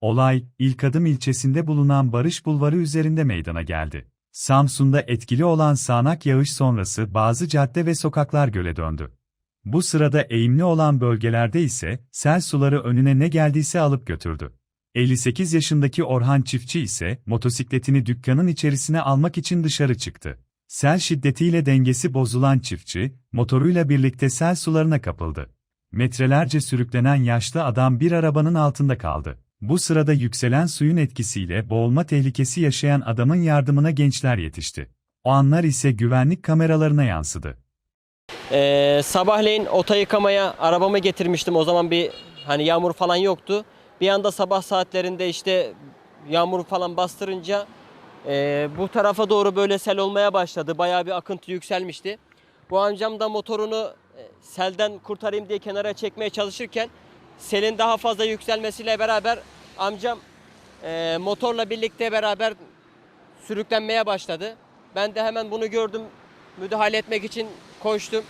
Olay, İlk Adım ilçesinde bulunan Barış Bulvarı üzerinde meydana geldi. Samsun'da etkili olan sağanak yağış sonrası bazı cadde ve sokaklar göle döndü. Bu sırada eğimli olan bölgelerde ise sel suları önüne ne geldiyse alıp götürdü. 58 yaşındaki Orhan Çiftçi ise motosikletini dükkanın içerisine almak için dışarı çıktı. Sel şiddetiyle dengesi bozulan çiftçi, motoruyla birlikte sel sularına kapıldı. Metrelerce sürüklenen yaşlı adam bir arabanın altında kaldı. Bu sırada yükselen suyun etkisiyle boğulma tehlikesi yaşayan adamın yardımına gençler yetişti. O anlar ise güvenlik kameralarına yansıdı. Ee, sabahleyin ota yıkamaya arabamı getirmiştim. O zaman bir hani yağmur falan yoktu. Bir anda sabah saatlerinde işte yağmur falan bastırınca e, bu tarafa doğru böyle sel olmaya başladı. Bayağı bir akıntı yükselmişti. Bu amcam da motorunu e, selden kurtarayım diye kenara çekmeye çalışırken selin daha fazla yükselmesiyle beraber amcam e, motorla birlikte beraber sürüklenmeye başladı. Ben de hemen bunu gördüm. Müdahale etmek için koştum.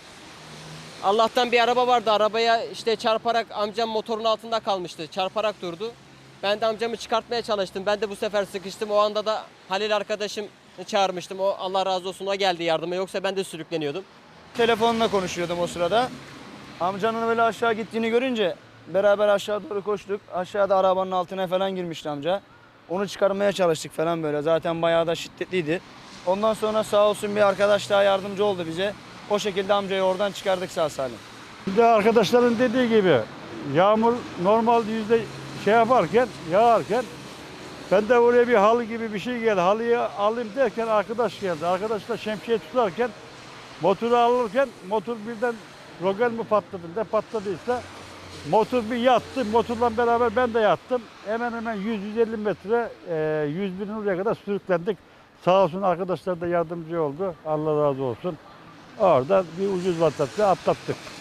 Allah'tan bir araba vardı. Arabaya işte çarparak amcam motorun altında kalmıştı. Çarparak durdu. Ben de amcamı çıkartmaya çalıştım. Ben de bu sefer sıkıştım. O anda da Halil arkadaşım çağırmıştım. O Allah razı olsun o geldi yardıma. Yoksa ben de sürükleniyordum. Telefonla konuşuyordum o sırada. Amcanın böyle aşağı gittiğini görünce beraber aşağı doğru koştuk. Aşağıda arabanın altına falan girmişti amca. Onu çıkarmaya çalıştık falan böyle. Zaten bayağı da şiddetliydi. Ondan sonra sağ olsun bir arkadaş daha yardımcı oldu bize. O şekilde amcayı oradan çıkardık sağ salim. Şimdi arkadaşların dediği gibi yağmur normal yüzde şey yaparken, yağarken ben de oraya bir halı gibi bir şey geldi. Halıyı alayım derken arkadaş geldi. Arkadaş da şemsiye tutarken motoru alırken motor birden rogel mi patladı ne patladıysa motor bir yattı. Motorla beraber ben de yattım. Hemen hemen 100-150 metre e, 100 bin oraya kadar sürüklendik. Sağ olsun arkadaşlar da yardımcı oldu. Allah razı olsun. Orada bir ucuz vatandaşı atlattık.